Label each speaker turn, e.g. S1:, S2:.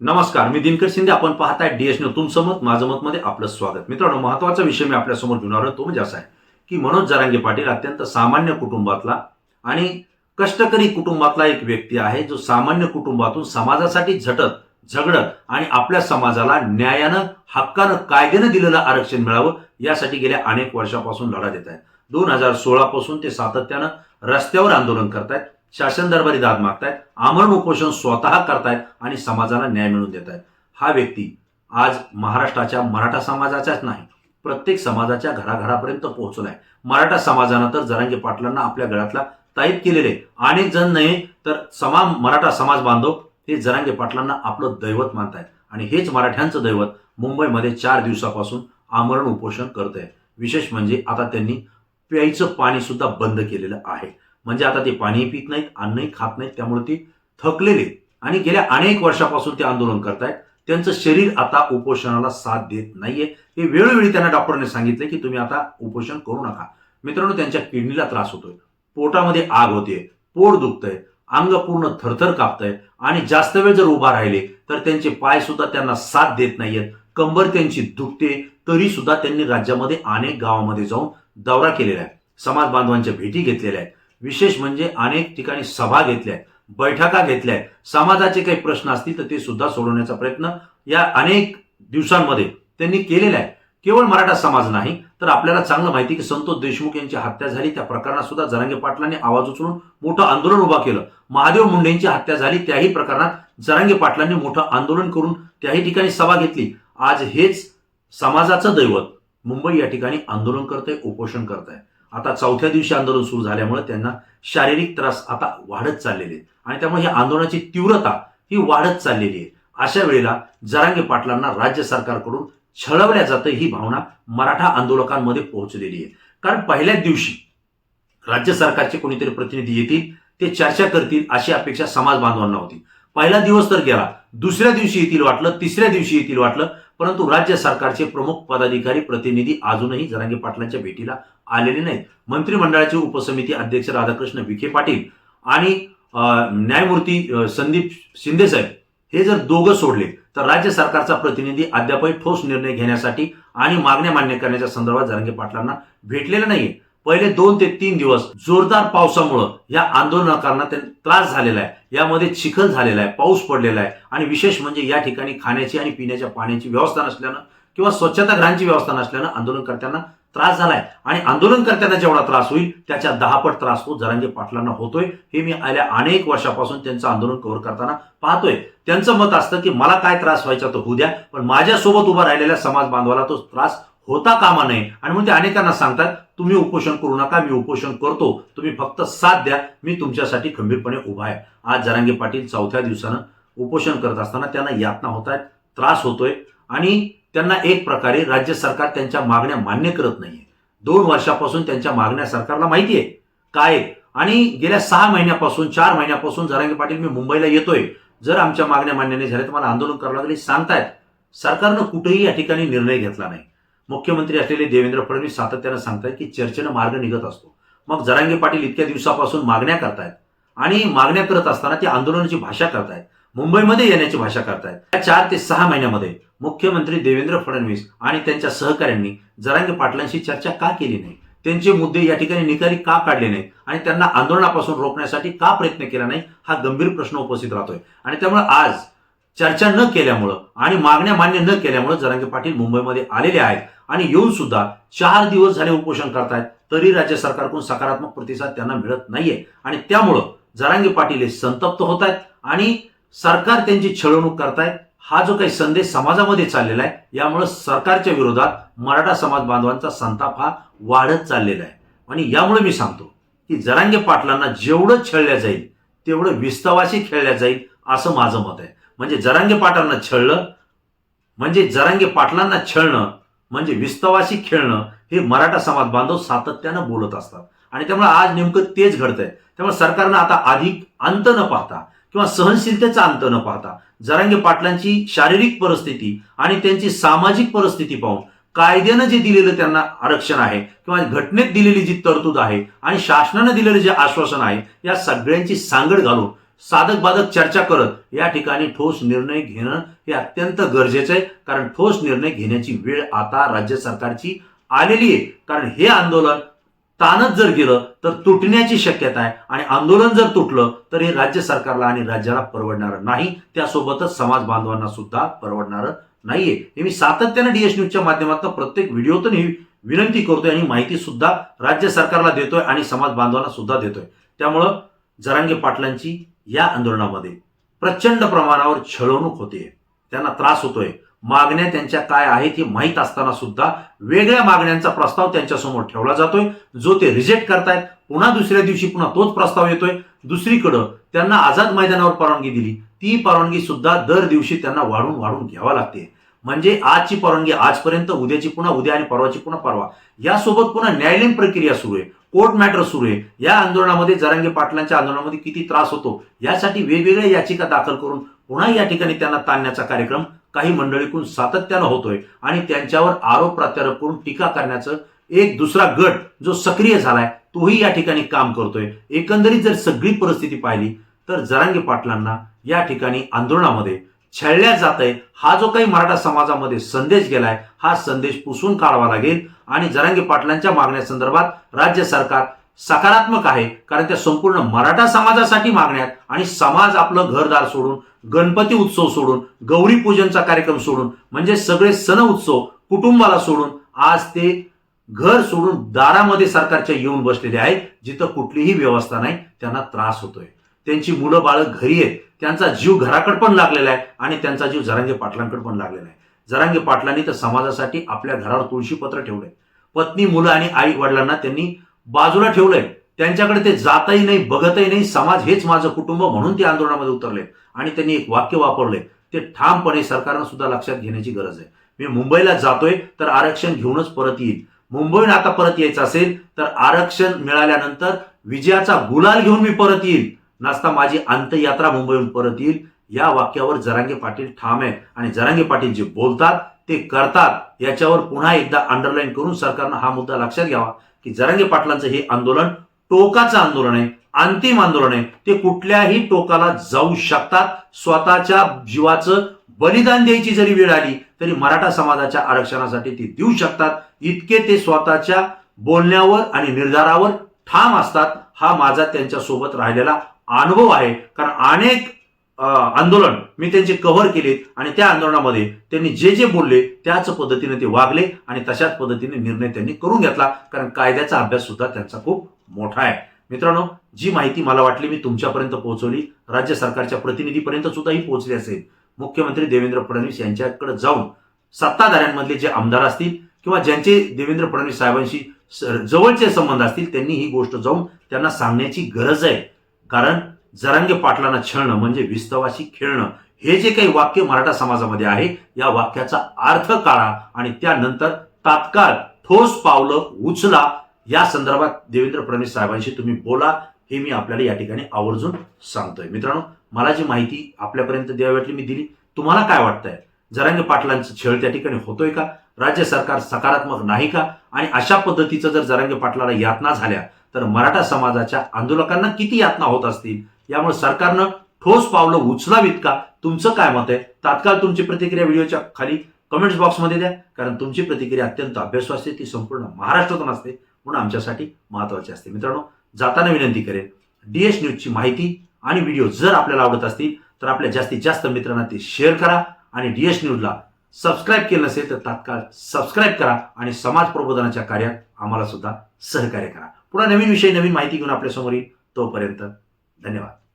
S1: नमस्कार मी दिनकर शिंदे. आपण पाहताय डीएस न्यूज तुमचं मत माझं मत मध्ये आपलं स्वागत. मित्रांनो महत्त्वाचा विषय मी आपल्यासमोर घेऊन आलो. तो म्हणजे असा आहे की मनोज जरांगे पाटील अत्यंत सामान्य कुटुंबातला आणि कष्टकरी कुटुंबातला एक व्यक्ती आहे जो सामान्य कुटुंबातून समाजासाठी झटत झगडत आणि आपल्या समाजाला न्यायानं हक्कानं कायद्यानं दिलेलं आरक्षण मिळावं यासाठी गेल्या अनेक वर्षापासून लढा देत आहेत दोन हजार सोळा पासून ते सातत्यानं रस्त्यावर आंदोलन करतायत. शासन दरबारी दाद मागतायत आमरण उपोषण स्वतः करतायत आणि समाजाला न्याय मिळवून देत आहेत हा व्यक्ती आज महाराष्ट्राच्या मराठा समाजाचाच नाही प्रत्येक समाजाच्या घराघरापर्यंत पोहोचलाय. मराठा समाजानं तर जरांगे पाटलांना आपल्या गळ्यातला ताईत केलेले अनेक जण नाही तर समा मराठा समाज बांधव हे जरांगे पाटलांना आपलं दैवत मानतायत. आणि हेच मराठ्यांचं दैवत मुंबईमध्ये चार दिवसापासून आमरण उपोषण करत आहे विशेष म्हणजे आता त्यांनी प्यायचं पाणी सुद्धा बंद केलेलं आहे. म्हणजे आता ते पाणीही पित नाहीत अन्नही खात नाहीत त्यामुळे ते थकलेले आणि गेल्या अनेक वर्षापासून ते आंदोलन करतायत. त्यांचं शरीर आता उपोषणाला साथ देत नाहीये. हे वेळोवेळी त्यांना डॉक्टरने सांगितले की तुम्ही आता उपोषण करू नका. मित्रांनो त्यांच्या किडनीला त्रास होतोय. पोटामध्ये आग होते पोट दुखतंय अंग पूर्ण थरथर कापतंय आणि जास्त वेळ जर उभा राहिले तर त्यांचे पाय सुद्धा त्यांना साथ देत नाहीयेत. कंबर त्यांची दुखते तरी सुद्धा त्यांनी राज्यामध्ये अनेक गावामध्ये जाऊन दौरा केलेला आहे. समाज बांधवांच्या भेटी घेतलेल्या आहेत. विशेष म्हणजे अनेक ठिकाणी सभा घेतल्या बैठका घेतल्या समाजाचे काही प्रश्न असतील तर ते सुद्धा सोडवण्याचा प्रयत्न या अनेक दिवसांमध्ये त्यांनी केलेला आहे. केवळ मराठा समाज नाही तर आपल्याला चांगलं माहिती की संतोष देशमुख यांची हत्या झाली त्या प्रकरणात सुद्धा जरांगे पाटलांनी आवाज उचलून मोठं आंदोलन उभा केलं. महादेव मुंडेंची हत्या झाली त्याही प्रकरणात जरांगे पाटलांनी मोठं आंदोलन करून त्याही ठिकाणी सभा घेतली. आज हेच समाजाचं दैवत मुंबई या ठिकाणी आंदोलन करतंय उपोषण करत आहे आता चौथ्या दिवशी आंदोलन सुरू झाल्यामुळे त्यांना शारीरिक त्रास आता वाढत चाललेले आहेत. आणि त्यामुळे ही आंदोलनाची तीव्रता ही वाढत चाललेली आहे. अशा वेळेला जरांगे पाटलांना राज्य सरकारकडून छळवल्या जातं ही भावना मराठा आंदोलकांमध्ये पोहोचलेली आहे. कारण पहिल्याच दिवशी राज्य सरकारचे कोणीतरी प्रतिनिधी येतील ते चर्चा करतील अशी अपेक्षा समाज बांधवांना होती. पहिला दिवस तर गेला. दुसऱ्या दिवशी येतील वाटलं तिसऱ्या दिवशी येतील वाटलं. परंतु राज्य सरकारचे प्रमुख पदाधिकारी प्रतिनिधी अजूनही जरांगे पाटलांच्या भेटीला आलेले नाहीत. मंत्रिमंडळाचे उपसमिती अध्यक्ष राधाकृष्ण विखे पाटील आणि न्यायमूर्ती संदीप शिंदेसाहेब हे जर दोघं सोडले तर राज्य सरकारचा प्रतिनिधी अद्यापही ठोस निर्णय घेण्यासाठी आणि मागण्या मान्य करण्याच्या संदर्भात जरांगे पाटलांना भेटलेलं नाहीये. पहिले दोन ते तीन दिवस जोरदार पावसामुळं या आंदोलनकांना त्यांना त्रास झालेला आहे. यामध्ये चिखल झालेला आहे पाऊस पडलेला आहे आणि विशेष म्हणजे या ठिकाणी खाण्याची आणि पिण्याच्या पाण्याची व्यवस्था नसल्यानं किंवा स्वच्छतागृहांची व्यवस्था नसल्यानं आंदोलनकर्त्यांना त्रास झालाय. आणि आंदोलनकर्त्यांना जेवढा त्रास होईल त्याच्या दहापट त्रास तो जरांगे पाटलांना होतोय. हे मी आल्या अनेक वर्षापासून त्यांचं आंदोलन कव्हर करताना पाहतोय. त्यांचं मत असतं की मला काय त्रास व्हायचा तो होऊ द्या पण माझ्यासोबत उभा राहिलेल्या समाज बांधवाला तो त्रास होता कामा नये. आणि मग ते अनेकांना सांगतात तुम्ही उपोषण करू नका मी उपोषण करतो. तुम्ही फक्त साथ द्या. मी तुमच्यासाठी खंबीरपणे उभा आहे. आज जरांगे पाटील चौथ्या दिवसानं उपोषण करत असताना त्यांना यातना होत आहेत त्रास होतोय. आणि त्यांना एक प्रकारे राज्य सरकार त्यांच्या मागण्या मान्य करत नाहीये. दोन वर्षापासून त्यांच्या मागण्या सरकारला माहिती आहे काय? आणि गेल्या सहा महिन्यापासून चार महिन्यापासून जरांगे पाटील मी मुंबईला येतोय. जर आमच्या मागण्या मान्य नाही झाल्या तर मला आंदोलन करावं लागेल सांगतायत. सरकारनं कुठेही या ठिकाणी निर्णय घेतला नाही. मुख्यमंत्री असलेले देवेंद्र फडणवीस सातत्यानं सांगताय की चर्चेनं मार्ग निघत असतो. मग जरांगे पाटील इतक्या दिवसापासून मागण्या करतायत आणि मागण्या करत असताना ते आंदोलनाची भाषा करतायत. मुंबईमध्ये येण्याची भाषा करतायत. या चार ते सहा महिन्यामध्ये मुख्यमंत्री देवेंद्र फडणवीस आणि त्यांच्या सहकाऱ्यांनी जरांगे पाटलांशी चर्चा का केली नाही? त्यांचे मुद्दे या ठिकाणी निकाली का काढले नाही? आणि त्यांना आंदोलनापासून रोखण्यासाठी का प्रयत्न केला नाही? हा गंभीर प्रश्न उपस्थित राहतोय. आणि त्यामुळे आज चर्चा न केल्यामुळं आणि मागण्या मान्य न केल्यामुळं जरांगे पाटील मुंबईमध्ये आलेले आहेत. आणि येऊन सुद्धा चार दिवस झाले उपोषण करतायत तरी राज्य सरकारकडून सकारात्मक प्रतिसाद त्यांना मिळत नाहीये. आणि त्यामुळं जरांगे पाटील हे संतप्त होत आहेत आणि सरकार त्यांची छळवणूक करतायत. हा जो काही संदेश समाजामध्ये चाललेला आहे यामुळे सरकारच्या विरोधात मराठा समाज बांधवांचा संताप हा वाढत चाललेला आहे. आणि यामुळे मी सांगतो की जरांगे पाटलांना जेवढं छळल्या जाईल तेवढं विस्तवाशी खेळल्या जाईल असं माझं मत आहे. म्हणजे जरांगे पाटलांना छळलं म्हणजे जरांगे पाटलांना छळणं म्हणजे विस्तवाशी खेळणं हे मराठा समाज बांधव सातत्यानं बोलत असतात. आणि त्यामुळे आज नेमकं तेच घडतंय. त्यामुळे सरकारनं आता अधिक अंत न पाहता किंवा सहनशीलतेचा अंत न पाहता जरांगे पाटलांची शारीरिक परिस्थिती आणि त्यांची सामाजिक परिस्थिती पाहून कायद्यानं जे दिलेलं त्यांना आरक्षण आहे किंवा घटनेत दिलेली जी तरतूद आहे आणि शासनानं दिलेलं जे आश्वासन आहे या सगळ्यांची सांगड घालून साधक बाधक चर्चा करत या ठिकाणी ठोस निर्णय घेणं हे अत्यंत गरजेचं आहे. कारण ठोस निर्णय घेण्याची वेळ आता राज्य सरकारची आलेली आहे. कारण हे आंदोलन ताणत जर गेलं तर तुटण्याची शक्यता आहे. आणि आंदोलन जर तुटलं तर हे राज्य सरकारला आणि राज्याला परवडणार नाही. त्यासोबतच समाज बांधवांना सुद्धा परवडणार नाहीये. हे मी सातत्यानं डीएस न्यूजच्या माध्यमातून प्रत्येक व्हिडिओतून ही विनंती करतोय आणि माहिती सुद्धा राज्य सरकारला देतोय आणि समाज बांधवांना सुद्धा देतोय. त्यामुळं जरांगे पाटलांची या आंदोलनामध्ये प्रचंड प्रमाणावर छळवणूक होते त्यांना त्रास होतोय. मागण्या त्यांच्या काय आहेत हे माहीत असताना सुद्धा वेगळ्या मागण्यांचा प्रस्ताव त्यांच्यासमोर ठेवला जातोय. जो ते रिजेक्ट करतायत पुन्हा दुसऱ्या दिवशी पुन्हा तोच प्रस्ताव येतोय. दुसरीकडं त्यांना आझाद मैदानावर परवानगी दिली. ती परवानगी सुद्धा दर दिवशी त्यांना वाढून वाढून घ्यावा लागते. म्हणजे आजची परवानगी आजपर्यंत उद्याची पुन्हा उद्या आणि परवाची पुन्हा परवा. यासोबत पुन्हा न्यायालयीन प्रक्रिया सुरू आहे. कोर्ट मॅटर सुरू आहे. या आंदोलनामध्ये जरांगे पाटलांच्या आंदोलनामध्ये किती त्रास होतो यासाठी वेगवेगळ्या याचिका दाखल करून पुन्हा या ठिकाणी त्यांना ताणण्याचा कार्यक्रम काही मंडळीकडून सातत्यानं होतोय आणि त्यांच्यावर आरोप प्रत्यारोप करून टीका करण्याचं एक दुसरा गट जो सक्रिय झालाय तोही या ठिकाणी काम करतोय. एकंदरीत जर सगळी परिस्थिती पाहिली तर जरांगे पाटलांना या ठिकाणी आंदोलनामध्ये छळल्या जात आहे हा जो काही मराठा समाजामध्ये संदेश गेलाय हा संदेश पुसून काढावा लागेल. आणि जरांगी पाटलांच्या मागण्यासंदर्भात राज्य सरकार सकारात्मक आहे कारण त्या संपूर्ण मराठा समाजासाठी मागण्यात आणि समाज आपलं घरदार सोडून गणपती उत्सव सोडून गौरी पूजनचा कार्यक्रम सोडून म्हणजे सगळे सण उत्सव कुटुंबाला सोडून आज ते घर सोडून दारामध्ये सरकारच्या येऊन बसलेले आहेत जिथं कुठलीही व्यवस्था नाही त्यांना त्रास होतोय. त्यांची मुलं बाळं घरी आहेत. त्यांचा जीव घराकडे पण लागलेला आहे आणि त्यांचा जीव जरांगे पाटलांकडे पण लागलेला आहे. जरांगे पाटलांनी तर समाजासाठी आपल्या घरावर तुळशीपत्र ठेवलंय. पत्नी मुलं आणि आई वडिलांना त्यांनी बाजूला ठेवलंय. त्यांच्याकडे ते जातही नाही बघतही नाही. समाज हेच माझं कुटुंब म्हणून ते आंदोलनामध्ये उतरले. आणि त्यांनी एक वाक्य वापरले ते ठामपणे सरकारनं सुद्धा लक्षात घेण्याची गरज आहे. मी मुंबईला जातोय तर आरक्षण घेऊनच परत येईल मुंबईहून आता परत यायचं असेल तर आरक्षण मिळाल्यानंतर विजयाचा गुलाल घेऊन मी परत येईल नाचता माझी अंत्ययात्रा मुंबईहून परत येईल. या वाक्यावर जरांगे पाटील ठाम आहेत. आणि जरांगे पाटील जे बोलतात ते करतात. याच्यावर पुन्हा एकदा अंडरलाईन करून सरकारनं हा मुद्दा लक्षात घ्यावा की जरांगे पाटलांचं हे आंदोलन टोकाचं आंदोलन आहे. अंतिम आंदोलन आहे. ते कुठल्याही टोकाला जाऊ शकतात. स्वतःच्या जीवाचं बलिदान द्यायची जरी वेळ आली तरी मराठा समाजाच्या आरक्षणासाठी ते देऊ शकतात. इतके ते स्वतःच्या बोलण्यावर आणि निर्धारावर ठाम असतात. हा माझा त्यांच्यासोबत राहिलेला अनुभव आहे. कारण अनेक आंदोलन मी त्यांचे कव्हर केले आणि त्या आंदोलनामध्ये त्यांनी जे जे बोलले त्याच पद्धतीने ते वागले आणि तशाच पद्धतीने निर्णय त्यांनी करून घेतला. कारण कायद्याचा अभ्यास सुद्धा त्यांचा खूप मोठा आहे. मित्रांनो जी माहिती मला वाटली मी तुमच्यापर्यंत पोहोचवली. राज्य सरकारच्या प्रतिनिधीपर्यंत सुद्धा ही पोहोचली असेल. मुख्यमंत्री देवेंद्र फडणवीस यांच्याकडे जाऊन सत्ताधाऱ्यांमधले जे आमदार असतील किंवा ज्यांचे देवेंद्र फडणवीस साहेबांशी जवळचे संबंध असतील त्यांनी ही गोष्ट जाऊन त्यांना सांगण्याची गरज आहे. कारण जरांगे पाटलांना छळणं म्हणजे विस्तवाशी खेळणं हे जे काही वाक्य मराठा समाजामध्ये आहे या वाक्याचा अर्थ काढा आणि त्यानंतर तात्काळ ठोस पावलं उचला. या संदर्भात देवेंद्र फडणवीस साहेबांशी तुम्ही बोला हे मी आपल्याला या ठिकाणी आवर्जून सांगतोय. मित्रांनो मला जी माहिती आपल्यापर्यंत द्यावी वाटली मी दिली. तुम्हाला काय वाटतंय? जरांगे पाटलांचं छळ त्या ठिकाणी होतोय का? राज्य सरकार सकारात्मक नाही का? आणि अशा पद्धतीचं जर जरांगे पाटलाला यातना झाल्या तर मराठा समाजाच्या आंदोलकांना किती यातना होत असतील? यामुळे सरकारनं ठोस पावलं उचलावीत का? तुमचं काय मत आहे? तात्काळ तुमची प्रतिक्रिया व्हिडिओच्या खाली कमेंट्स बॉक्समध्ये द्या कारण तुमची प्रतिक्रिया अत्यंत अभ्यासू असते ती संपूर्ण महाराष्ट्रातून असते म्हणून आमच्यासाठी महत्वाची असते. मित्रांनो जाताना विनंती करेन डीएस न्यूजची माहिती आणि व्हिडिओ जर आपल्याला आवडत असतील तर आपल्या जास्तीत जास्त मित्रांना ते शेअर करा आणि डीएस न्यूजला सबस्क्राईब केलं नसेल तर तात्काळ सबस्क्राईब करा आणि समाज प्रबोधनाच्या कार्यात आम्हाला सुद्धा सहकार्य करा. पुन्हा नवीन विषय नवीन माहिती घेऊन आपल्यासमोर येईल तोपर्यंत धन्यवाद.